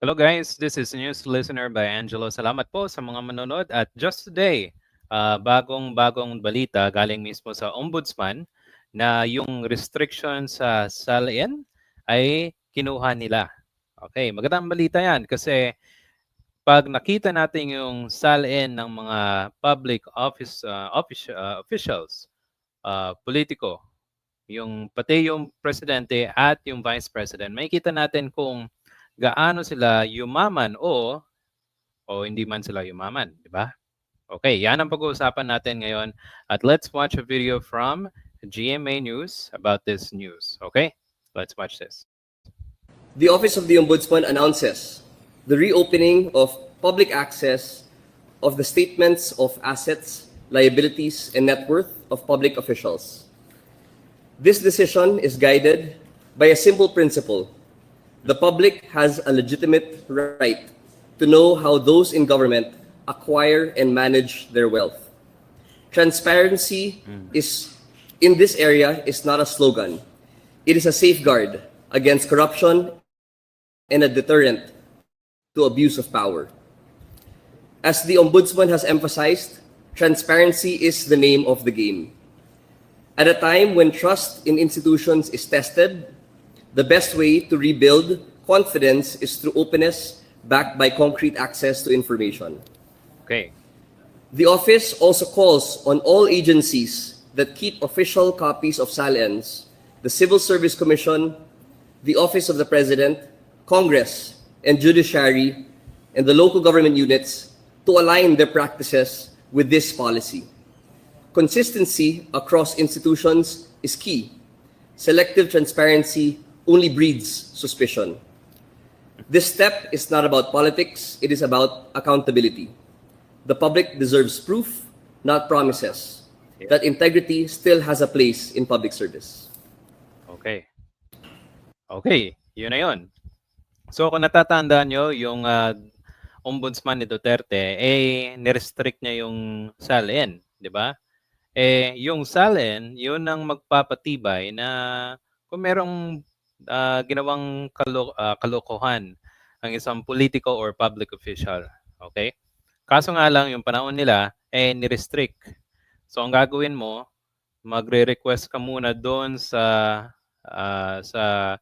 Hello guys, this is News Listener by Angelo. Salamat po sa mga manonood at just today, ah, bagong-bagong balita galing mismo sa Ombudsman na yung restriction sa salin ay kinuha nila. Okay, magandang balita yan kasi pag nakita natin yung salin ng mga public office ah, office, ah, officials, ah, politiko, yung pati yung presidente at yung vice president, makikita natin kung gaano sila yumaman o o hindi man sila yumaman, di ba? Okay, yan ang pag-uusapan natin ngayon. At let's watch a video from GMA News about this news. Okay? Let's watch this. The Office of the Ombudsman announces the reopening of public access of the statements of assets, liabilities, and net worth of public officials. This decision is guided by a simple principle. The public has a legitimate right to know how those in government acquire and manage their wealth. Transparency mm. is in this area is not a slogan. It is a safeguard against corruption and a deterrent to abuse of power. As the Ombudsman has emphasized, transparency is the name of the game. At a time when trust in institutions is tested, the best way to rebuild confidence is through openness backed by concrete access to information. Okay. The office also calls on all agencies that keep official copies of SALENs, the Civil Service Commission, the Office of the President, Congress, and Judiciary, and the local government units to align their practices with this policy. Consistency across institutions is key. Selective transparency only breeds suspicion. This step is not about politics, it is about accountability. The public deserves proof, not promises, that integrity still has a place in public service. Okay. Okay, yun na yun. So kung natatandaan nyo, yung ah, ombudsman ni Duterte, eh, nirestrict niya yung salin, di ba? Eh, yung salin, yun ang magpapatibay na kung merong ah, ginawang kalo- ah, kalokohan ang isang politico or public official. Okay? Kaso nga lang, yung panahon nila, eh, nirestrict. So, ang gagawin mo, magre-request ka muna doon sa ah, sa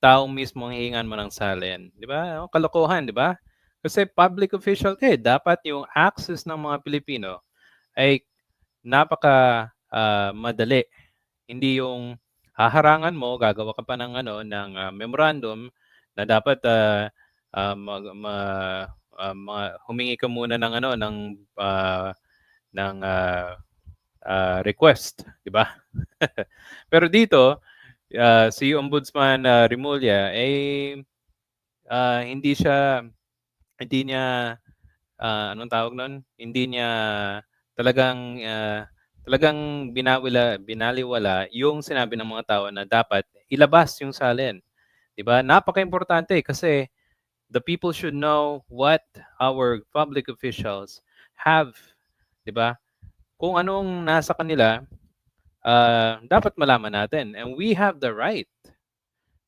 taong mismo ang hihingan mo ng salin. Di ba? O, Kalokohan, di ba? Kasi public official ka eh. Dapat yung access ng mga Pilipino ay napaka ah, madali. Hindi yung haharangan mo, gagawa ka pa ng ano ng ah, memorandum na dapat ah, ah, mag, ma- ah, mga- humingi ka muna ng ano ng ah, ng ah, ah, request, di ba? Pero dito, ah, si Ombudsman ah, Rimulya eh ah, hindi siya hindi niya ah, anong tawag nun? Hindi niya talagang ah, talagang binawila binaliwala yung sinabi ng mga tao na dapat ilabas yung salin. 'Di ba? Napaka-importante kasi the people should know what our public officials have, 'di ba? Kung anong nasa kanila, ah, dapat malaman natin and we have the right.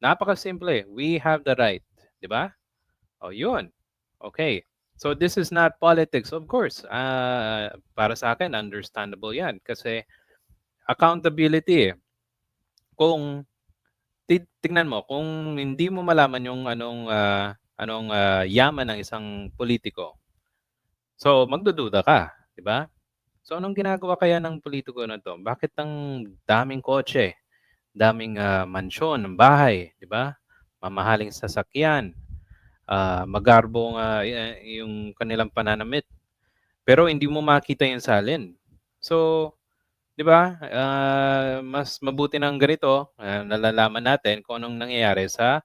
Napaka-simple. We have the right, 'di ba? O yun. Okay. So this is not politics, of course. Ah, para sa akin, understandable 'yan kasi accountability. eh. Kung ti- tingnan mo, kung hindi mo malaman yung anong ah, anong ah, yaman ng isang politiko, so magdududa ka, 'di ba? So anong ginagawa kaya ng politiko na 'to? Bakit ang daming kotse, daming ah, mansyon, bahay, 'di ba? Mamahaling sasakyan, ah, magarbong ah, y- yung kanilang pananamit. Pero hindi mo makita yung salin. So, 'di ba? Ah, mas mabuti ng ganito, ah, nalalaman natin kung anong nangyayari sa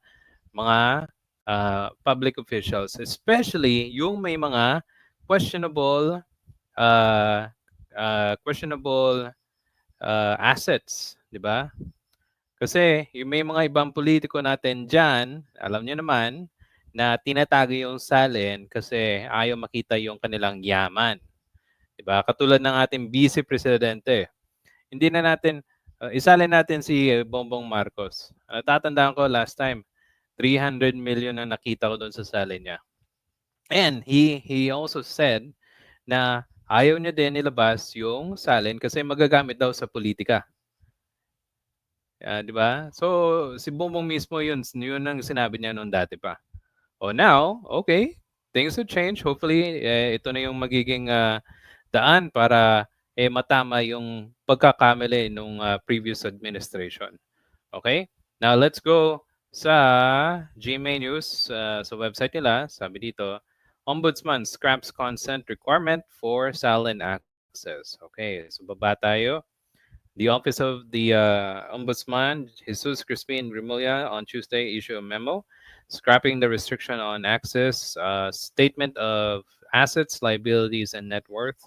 mga ah, public officials, especially yung may mga questionable ah, ah, questionable ah, assets, 'di ba? Kasi yung may mga ibang politiko natin diyan, alam niyo naman na tinatago yung salin kasi ayaw makita yung kanilang yaman. 'Di ba? Katulad ng ating vice presidente. Hindi na natin uh, isalin natin si Bongbong Marcos. Uh, tatandaan ko last time 300 million na nakita ko doon sa salin niya. And he he also said na ayaw niya din ilabas yung salin kasi magagamit daw sa politika. Ah, 'di ba? So si Bongbong mismo yun, yun ang sinabi niya noon dati pa. Oh, now, okay, things have changed. Hopefully, eh, ito na yung magiging ah, daan para eh matama yung pagkakamali nung ah, previous administration. Okay? Now let's go sa GMA News ah, sa website nila. Sabi dito, Ombudsman scraps consent requirement for silent access. Okay, so baba tayo. The Office of the uh, Ombudsman, Jesus Crispin Remulla, on Tuesday issued a memo scrapping the restriction on access, uh, statement of assets, liabilities, and net worth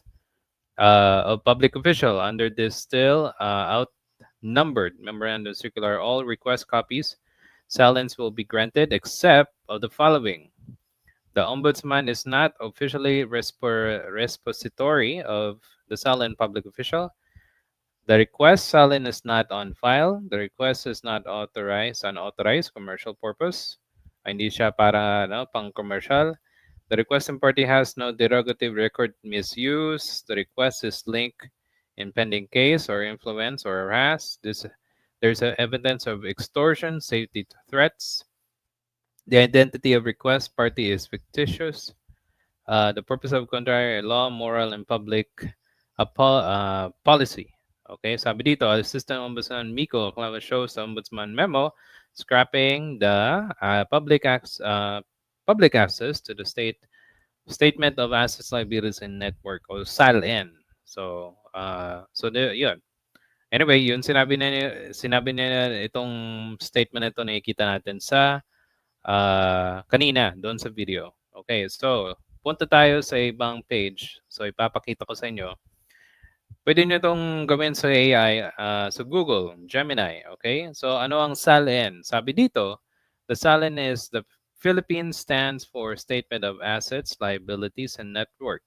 uh, of public official under this still uh, outnumbered memorandum circular. All request copies silence will be granted except of the following. The ombudsman is not officially respo- repository of the silent public official. The request silent is not on file. The request is not authorized, unauthorized commercial purpose. Hindi siya para no, pang commercial. The requesting party has no derogative record misuse. The request is linked in pending case or influence or harass. This there's evidence of extortion, safety threats. The identity of request party is fictitious. Uh, the purpose of contrary law, moral, and public apo- uh, policy. Okay, sabi dito, Assistant Ombudsman Miko Clava shows the Ombudsman memo scrapping the uh, public ac- uh, public access to the state statement of assets, liabilities, and network or SALN. So, uh, so the, yun. Anyway, yun sinabi na sinabi niya itong statement na ito nakikita natin sa uh, kanina doon sa video. Okay, so punta tayo sa ibang page. So ipapakita ko sa inyo. Pwede nyo itong gawin sa AI, uh, sa Google, Gemini. Okay, so ano ang SALN? Sabi dito, the SALN is the Philippines stands for Statement of Assets, Liabilities, and Network.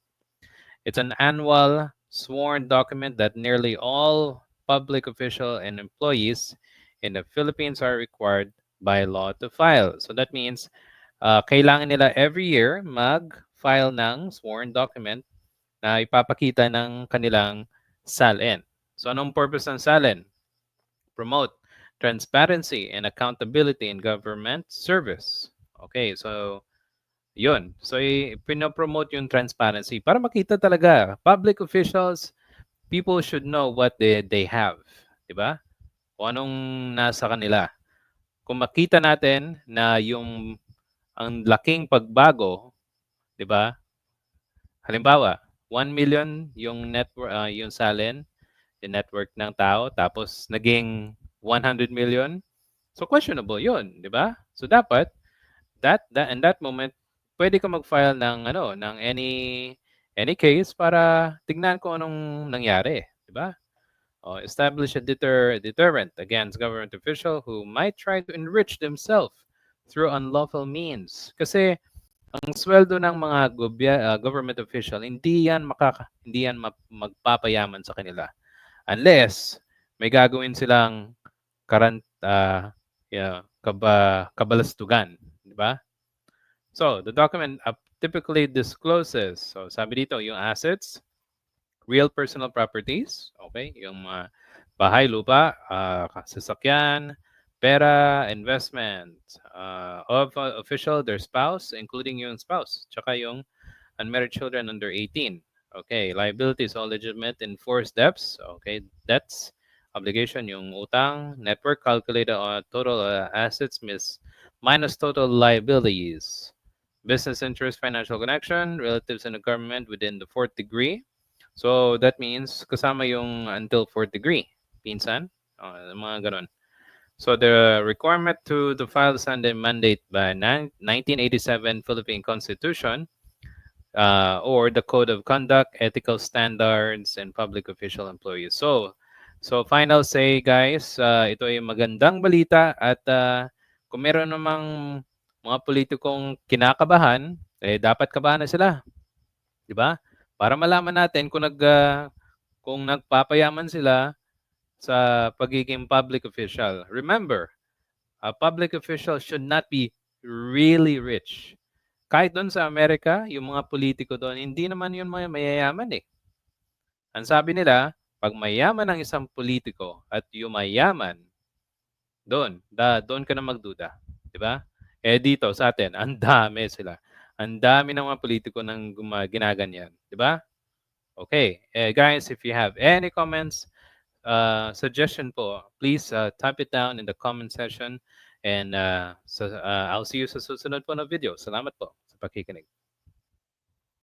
It's an annual sworn document that nearly all public official and employees in the Philippines are required by law to file. So that means uh, kailangan nila every year mag-file ng sworn document na ipapakita ng kanilang SALN. So anong purpose ng SALN? Promote transparency and accountability in government service. Okay, so yun. So pinopromote yung transparency para makita talaga public officials, people should know what they, they have. 'Di ba? Kung anong nasa kanila. Kung makita natin na yung ang laking pagbago, 'di ba? Halimbawa, 1 million yung network ah, yung salin, yung network ng tao tapos naging 100 million. So questionable 'yun, 'di ba? So dapat that that in that moment pwede ka mag-file ng ano ng any any case para tignan kung anong nangyari, 'di ba? Oh, establish a deter deterrent against government official who might try to enrich themselves through unlawful means. Kasi ang sweldo ng mga gobya, ah, government official hindi yan makaka hindi yan ma- magpapayaman sa kanila unless may gagawin silang karant ah, yeah, kaba, kabalastugan, di ba? So, the document uh, typically discloses, so sabi dito, yung assets, real personal properties, okay, yung mga bahay, lupa, ah, sasakyan, pera, investment, uh, of uh, official, their spouse, including yung spouse, tsaka yung unmarried children under 18. Okay, liabilities, all legitimate enforced debts, okay, debts, obligation, yung utang, network calculated on total uh, assets minus total liabilities, business interest, financial connection, relatives in the government within the fourth degree. So that means kasama yung until fourth degree, pinsan, uh, mga ganon. So the requirement to the file Sunday mandate by nine- 1987 Philippine Constitution uh, or the Code of Conduct, Ethical Standards, and Public Official Employees. So, so final say guys, uh, ito ay magandang balita at uh, kung meron namang mga politikong kinakabahan, eh dapat kabahan na sila. 'Di ba? Para malaman natin kung nag uh, kung nagpapayaman sila sa pagiging public official. Remember, a public official should not be really rich. Kahit doon sa Amerika, yung mga politiko doon, hindi naman yun mga mayayaman eh. Ang sabi nila, pag mayaman ang isang politiko at yumayaman, doon, da, doon ka na magduda. Di ba? Eh dito sa atin, ang dami sila. Ang dami ng mga politiko nang ginaganyan. Di ba? Okay. Eh, guys, if you have any comments, uh, suggestion po, please uh, type it down in the comment section. And uh, so, uh, I'll see you sa susunod po na video. Salamat po sa pakikinig.